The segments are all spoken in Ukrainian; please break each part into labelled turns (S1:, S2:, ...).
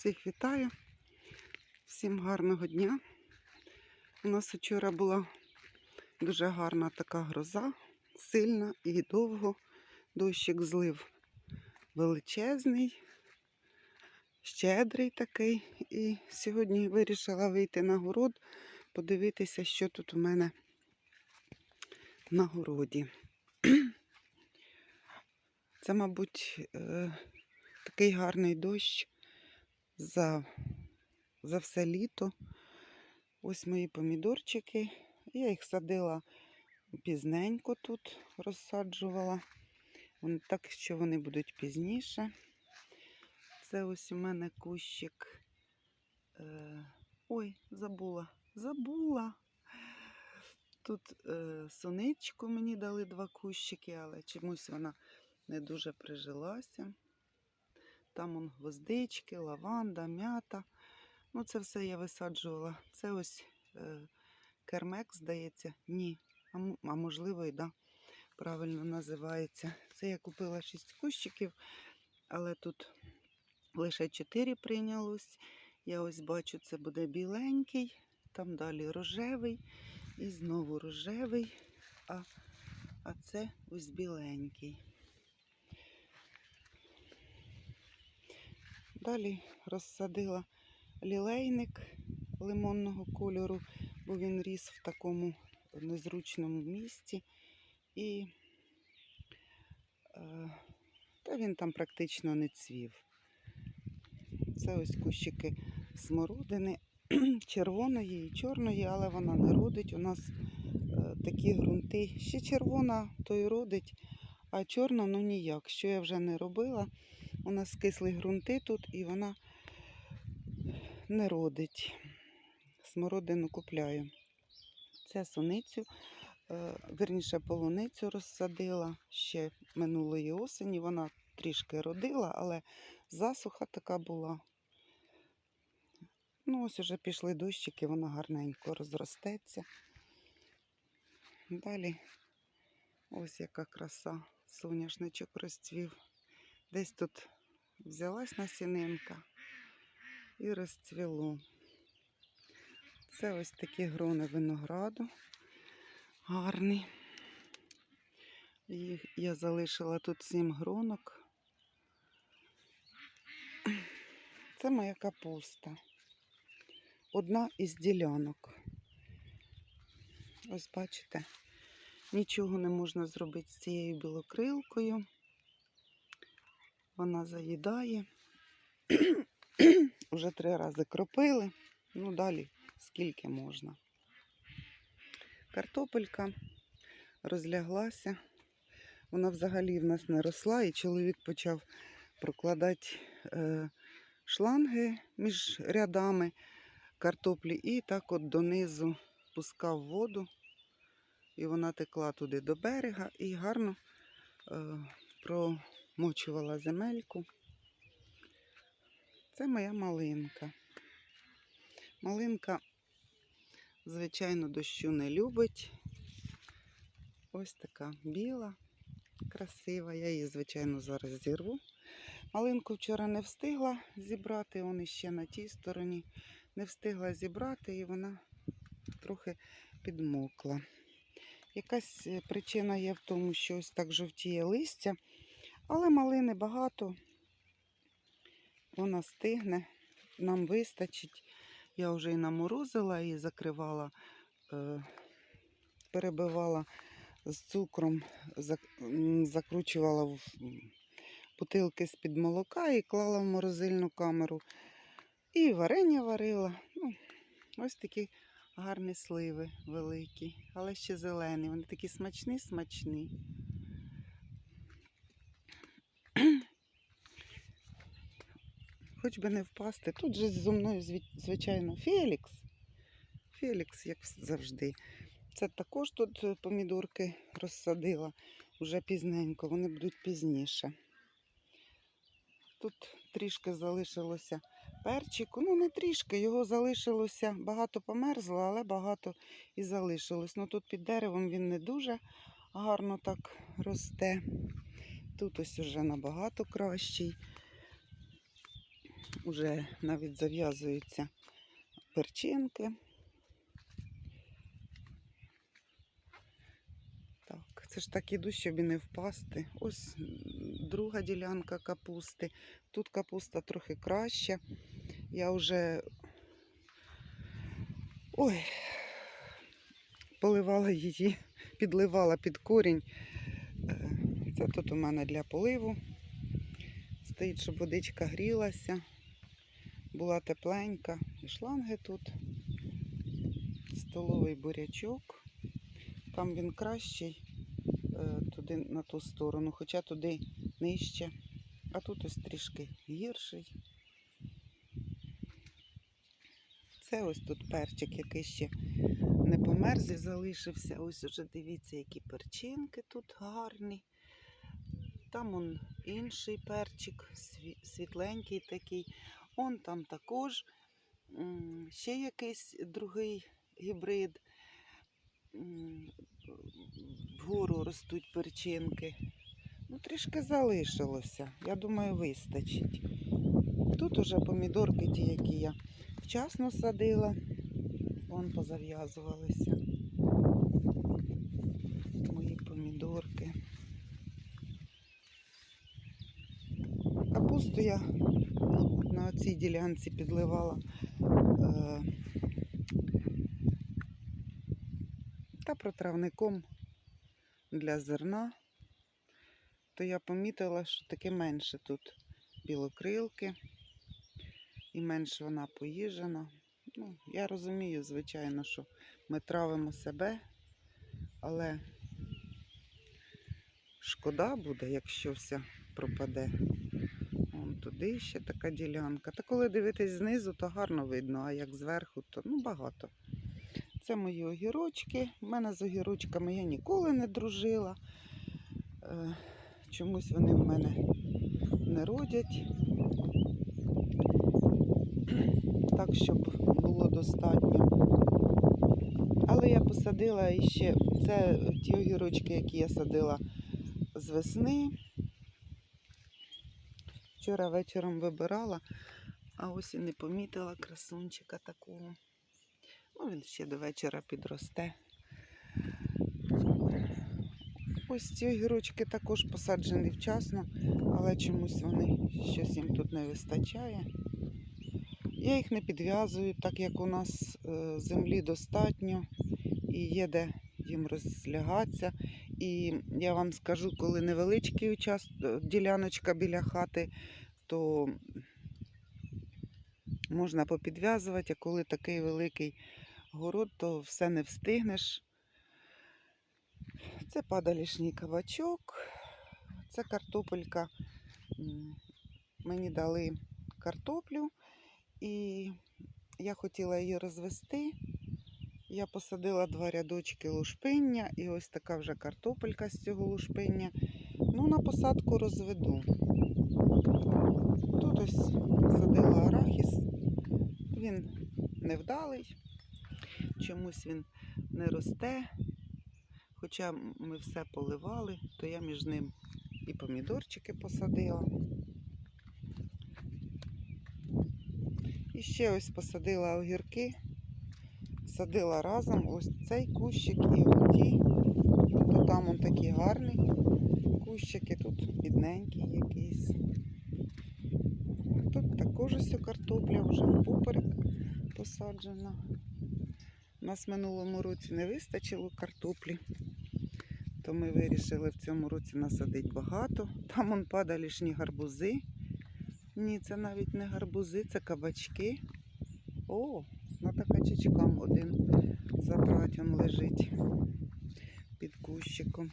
S1: Всіх вітаю, всім гарного дня. У нас вчора була дуже гарна така гроза, сильна і довго. Дощик злив величезний, щедрий такий. І сьогодні вирішила вийти на город, подивитися, що тут у мене на городі. Це, мабуть, е, такий гарний дощ за, за все літо. Ось мої помідорчики. Я їх садила пізненько тут, розсаджувала. Вон- Так що вони будуть пізніше. Це ось у мене кущик. Е, ой, забула. Забула. Тут е, сонечко мені дали два кущики, але чомусь вона не дуже прижилася. Там он гвоздички, лаванда, м'ята. Ну, це все я висаджувала. Це ось е, кермек, здається. Ні. А, а можливо, і да, правильно називається. Це я купила 6 кущиків, але тут лише 4 прийнялось. Я ось бачу, це буде біленький, там далі рожевий і знову рожевий, а, а це ось біленький. Далі розсадила лілейник лимонного кольору, бо він ріс в такому незручному місці. І е, та він там практично не цвів. Це ось кущики смородини червоної і чорної, але вона не родить. У нас е, такі ґрунти. Ще червона, то й родить, а чорна ну ніяк. Що я вже не робила. У нас кислі ґрунти тут і вона не родить. Смородину купляю. Це суницю, е, верніше полуницю розсадила ще минулої осені. Вона трішки родила, але засуха така була. Ну, ось уже пішли дощики, вона гарненько розростеться. Далі ось яка краса, соняшничок розцвів. Десь тут взялась насінинка і розцвіло. Це ось такі грони винограду. Гарні. Їх я залишила тут сім гронок. Це моя капуста. Одна із ділянок. Ось бачите, нічого не можна зробити з цією білокрилкою. Вона заїдає. Уже три рази кропили. Ну, далі скільки можна. Картопелька розляглася. Вона взагалі в нас не росла, і чоловік почав прокладати е, шланги між рядами картоплі і так от донизу пускав воду. І вона текла туди до берега і гарно е, промочувала земельку. Це моя малинка. Малинка, звичайно, дощу не любить. Ось така біла, красива. Я її, звичайно, зараз зірву. Малинку вчора не встигла зібрати, он іще на тій стороні. Не встигла зібрати і вона трохи підмокла. Якась причина є в тому, що ось так жовтіє листя, але малини багато, вона стигне, нам вистачить. Я вже і наморозила і закривала, е, перебивала з цукром, закручувала бутилки з-під молока і клала в морозильну камеру. І варення варила. Ну, ось такі гарні сливи великі, але ще зелені. Вони такі смачні, смачні. Хоч би не впасти. Тут же зі мною, звичайно, Фелікс. Фелікс, як завжди. Це також тут е, помідорки розсадила вже пізненько, вони будуть пізніше. Тут трішки залишилося перчику. Ну, не трішки, його залишилося. Багато померзло, але багато і залишилось. Ну тут під деревом він не дуже гарно так росте. Тут ось уже набагато кращий. Уже навіть зав'язуються перчинки. Так, це ж так іду, щоб і не впасти. Ось друга ділянка капусти. Тут капуста трохи краща. Я вже ой, поливала її, підливала під корінь. Е, Це тут у мене для поливу. Стоїть, щоб водичка грілася, була тепленька. І шланги тут, столовий бурячок. Там він кращий е, туди на ту сторону, хоча туди нижче. А тут ось трішки гірший. Це ось тут перчик, який ще не померз і залишився. Ось уже дивіться, які перчинки тут гарні. Там он інший перчик, світленький такий. Он там також ще якийсь другий гібрид. Вгору ростуть перчинки. Ну, трішки залишилося. Я думаю, вистачить. Тут уже помідорки ті, які я вчасно садила. Вон позав'язувалися. Мої помідорки. Капусту я на цій ділянці підливала. Е, та протравником для зерна, то я помітила, що таки менше тут білокрилки і менше вона поїжена. Ну, я розумію, звичайно, що ми травимо себе, але шкода буде, якщо вся пропаде. Туди ще така ділянка. Та коли дивитись знизу, то гарно видно, а як зверху, то ну, багато. Це мої огірочки. У мене з огірочками я ніколи не дружила. Е, чомусь вони в мене не родять. Так, щоб було достатньо. Але я посадила іще, це ті огірочки, які я садила з весни. Вчора вечором вибирала, а ось і не помітила красунчика такого. Ну, він ще до вечора підросте. Ось ці огірочки також посаджені вчасно, але чомусь вони щось їм тут не вистачає. Я їх не підв'язую, так як у нас е, землі достатньо і є де їм розлягатися. І я вам скажу, коли невеличкий участ... е, діляночка біля хати, то можна попідв'язувати, а коли такий великий город, то все не встигнеш. Це падалішній кабачок, це картопелька. Мені дали картоплю, і я хотіла її розвести. Я посадила два рядочки лушпиння, і ось така вже картопелька з цього лушпиння. Ну, на посадку розведу. Тут ось садила арахіс. Він невдалий, чомусь він не росте. Хоча ми все поливали, то я між ним і помідорчики посадила. І ще ось посадила огірки, садила разом ось цей кущик і оті. То там он такі гарні кущики, тут бідненький якийсь. Тут також ось картопля вже впоперек посаджена. У нас в минулому році не вистачило картоплі, то ми вирішили в цьому році насадити багато. Там он падалішні гарбузи. Ні, це навіть не гарбузи, це кабачки. О, на качечкам один забрати он лежить під кущиком.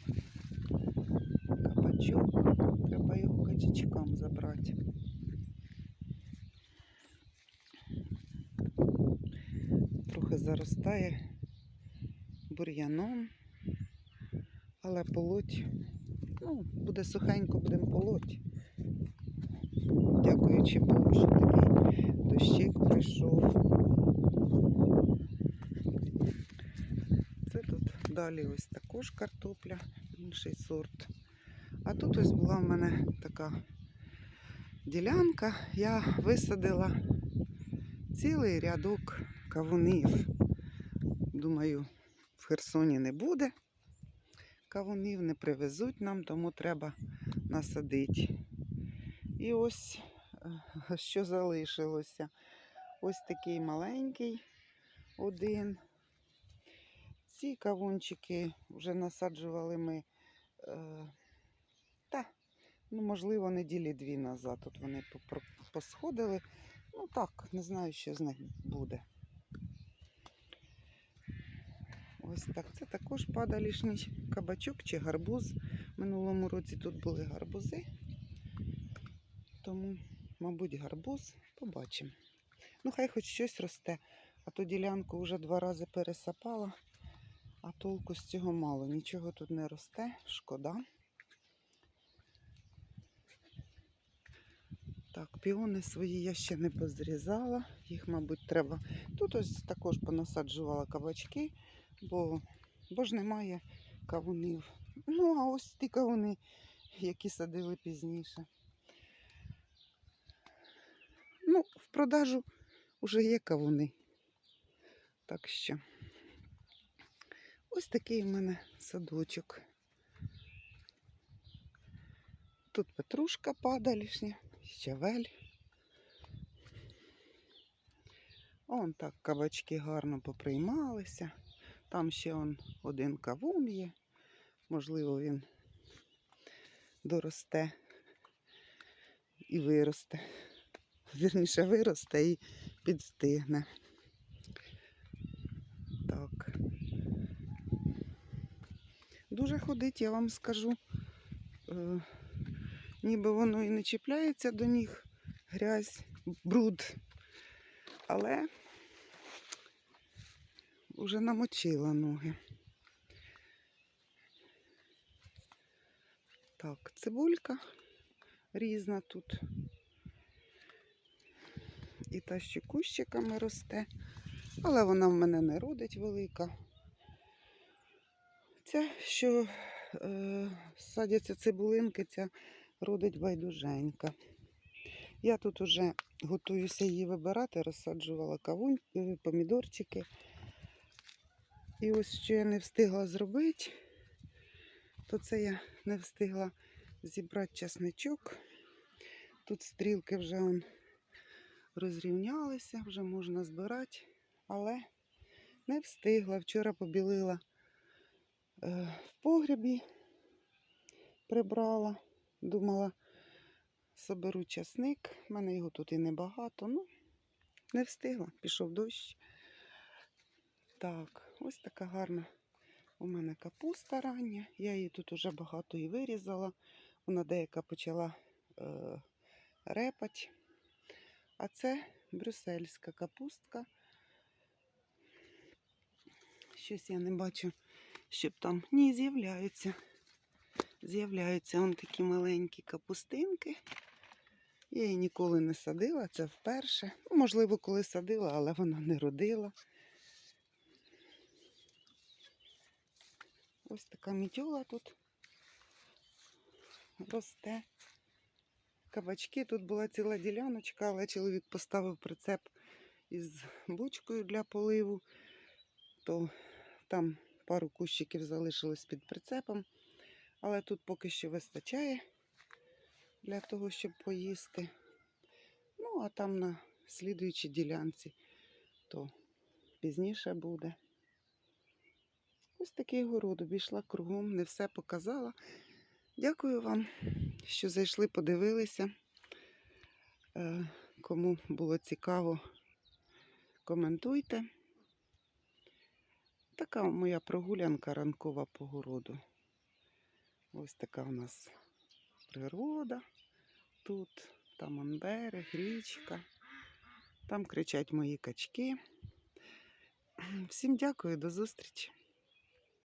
S1: Кабачок. Треба його качечкам забрати. Трохи заростає бур'яном, але полоть, ну, буде сухенько, будемо полоть. Дякуючи Богу, що такий дощик прийшов. Це тут далі ось також картопля, інший сорт. А тут ось була в мене така ділянка, я висадила цілий рядок кавунів. Думаю, в Херсоні не буде. Кавунів не привезуть нам, тому треба насадити. І ось е, що залишилося. Ось такий маленький один. Ці кавунчики вже насаджували ми. Е, та, ну, можливо, неділі дві назад. Тут вони посходили. Ну так, не знаю, що з них буде. Ось так. Це також падалішній кабачок чи гарбуз. Минулому році тут були гарбузи. Тому, мабуть, гарбуз побачимо. Ну, хай хоч щось росте. А то ділянку вже два рази пересапала, а толку з цього мало. Нічого тут не росте, шкода. Так, піони свої я ще не позрізала. Їх, мабуть, треба. Тут ось також понасаджувала кабачки, бо, бо ж немає кавунів. Ну, а ось ті кавуни, які садили пізніше. Ну, в продажу вже є кавуни. Так що ось такий в мене садочок. Тут петрушка падалішня, щавель. Он так кабачки гарно поприймалися. Там ще он один кавун є. Можливо, він доросте і виросте. Вірніше виросте і підстигне. Так. Дуже ходить, я вам скажу. Е, ніби воно і не чіпляється до ніг, грязь, бруд. Але вже намочила ноги. Так, цибулька різна тут. І та ще кущиками росте, але вона в мене не родить велика. Ця, що е, садяться цибулинки, ця родить байдуженька. Я тут уже готуюся її вибирати, розсаджувала кавунь, е, помідорчики. І ось що я не встигла зробити, то це я не встигла зібрати часничок. Тут стрілки вже он розрівнялися, вже можна збирати, але не встигла. Вчора побілила в погребі, прибрала, думала, соберу часник. У мене його тут і небагато. Ну, не встигла, пішов дощ. Так, ось така гарна у мене капуста рання. Я її тут уже багато і вирізала. Вона деяка почала е, репать. А це брюссельська капустка. Щось я не бачу, щоб там ні, з'являються. З'являються он такі маленькі капустинки. Я її ніколи не садила, це вперше. Ну, Можливо, коли садила, але вона не родила. Ось така мітюла тут росте. Кабачки, тут була ціла діляночка, але чоловік поставив прицеп із бочкою для поливу, то там пару кущиків залишилось під прицепом, але тут поки що вистачає для того, щоб поїсти. Ну, а там на слідуючій ділянці, то пізніше буде. Ось такий город обійшла кругом, не все показала. Дякую вам, що зайшли, подивилися. Е, Кому було цікаво, коментуйте. Така моя прогулянка ранкова по городу. Ось така у нас природа. Тут там он берег, річка. Там кричать мої качки. Всім дякую, до зустрічі.